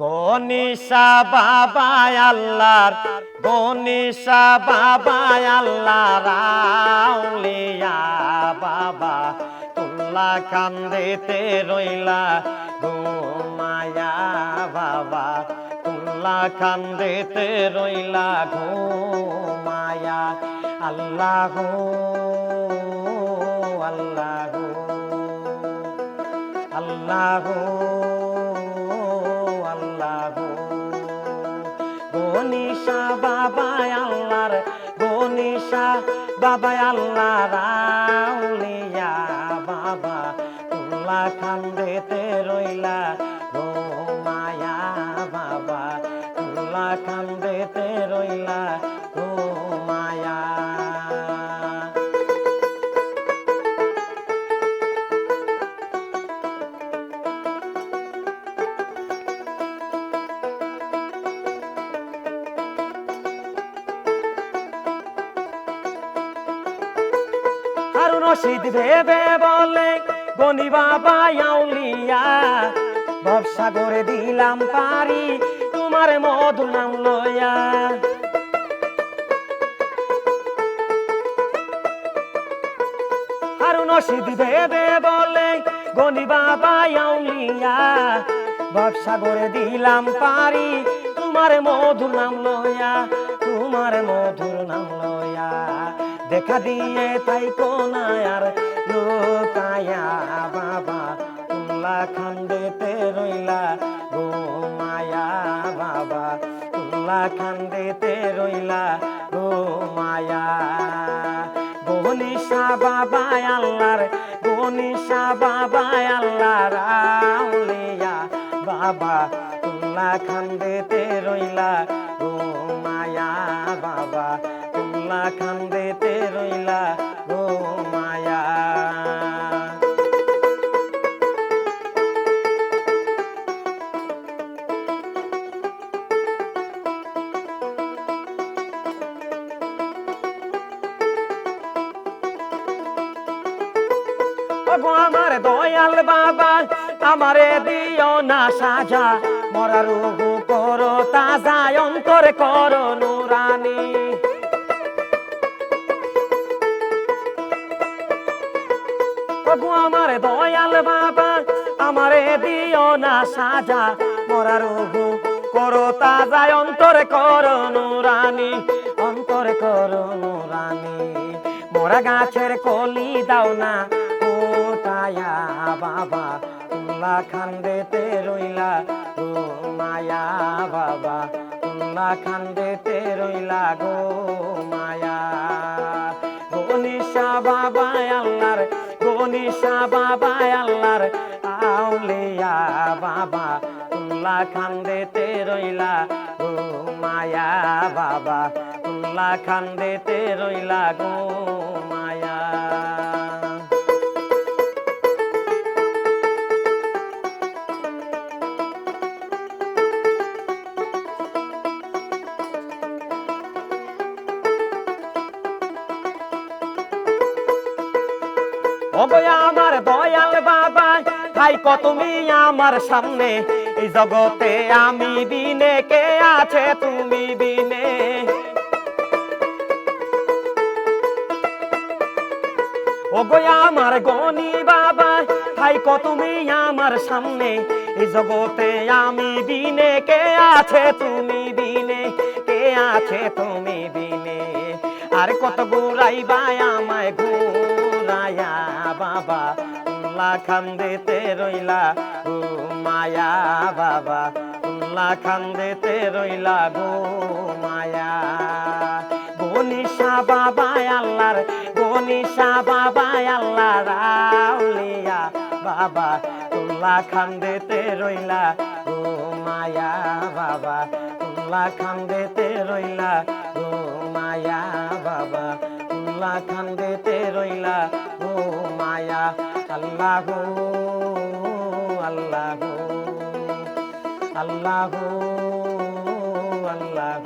গনিশা বাবা আল্লাহর গনিশা বাবা আল্লাহ রাউলিয়া বাবা। তুল্লা কান্দেতে রইলা ঘুমায়া বাবা। তুল্লা কান্দেতে রইলা ঘুমায়া। আল্লাহ আল্লাহ আল্লাহ। গনিশা বাবা আল্লাহর গনিশা বাবা আল্লাহ রাউলিয়া বাবা তুল্লা খান্দেতে রইলা গো মায়া, বাবা তুল্লা খান্দেতে রইলা। রশিদ ভেবে বলে, গনি বাবা, আউলিয়া ব্যবসা করে দিলাম পারি, তোমার মধু নাম লয়া। হারুন রশিদ ভেবে বলে, গনি বাবা, আউলিয়া ব্যবসা করে দিলাম পারি, তোমার মধুর নাম লয়া, তোমার মধুর নাম লয়া। দেখা দিয়ে তাই কোনায়ার লোকায়া। বাবা, তুল্লা খান্দেতে রইলা গো মায়া। বাবা, তুল্লা খান্দেতে রইলা গো মায়া। গনিশা বাবা আল্লাহর গনিশা বাবা আল্লাহ রাউলিয়া বাবা, তুল্লা খান্দেতে রইলা গো মায়া। বাবা তুল্লা খান্দেতে রইলা গো মায়া। আমার দয়াল বাবা, আমারে দিও না সাজা। মরার করো, তাজা অন্তর করো নুরানি। ওগো আমার দয়াল বাবা, আমারে দিও না সাজা। মরার রুহু করো তাজা, অন্তর করো নুরানি, অন্তর করো নুরানি। মোরা গাছের কলি দাও না ওটায়া বাবা তুল্লা খান্দেতে রইলা গো মায়া বাবা তুল্লা খান্দেতে রইলা গো মায়া। গনিশা বাবা, আল্লাহর গনিশা বাবা, আল্লাহর আউলিয়া বাবা। তুল্লা খান্দেতে রইলা গো মায়া বাবা। তুল্লা খান্দেতে রইলা গো ওগো আমার দয়াল বাবা, ভাই তুমি আমার সামনে। এই জগতে আমি বিনে কে আছে তুমি বিনে। ওগো আমার গনি বাবা, ভাই কত তুমি আমার সামনে। এই জগতে আমি বিনে কে আছে তুমি বিনে, কে আছে তুমি বিনে। আর কত গুড়াইবা আমায় বাবা তুল্লা খান্দেতে রইলা গো মায়া বাবা তুল্লা খান্দেতে রইলা গো মায়া। গনিশা বাবা আল্লাহর গনিশা বাবা আল্লাহ রাউলিয়া বাবা তুল্লা খান্দেতে রইলা গো মায়া বাবা তুল্লা খান্দেতে রইলা গো মায়া বাবা। তুল্লা খান্দেতে রইলা ও মায়া আল্লাহ আল্লাহ আল্লাহ আল্লাহ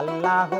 আল্লাহ।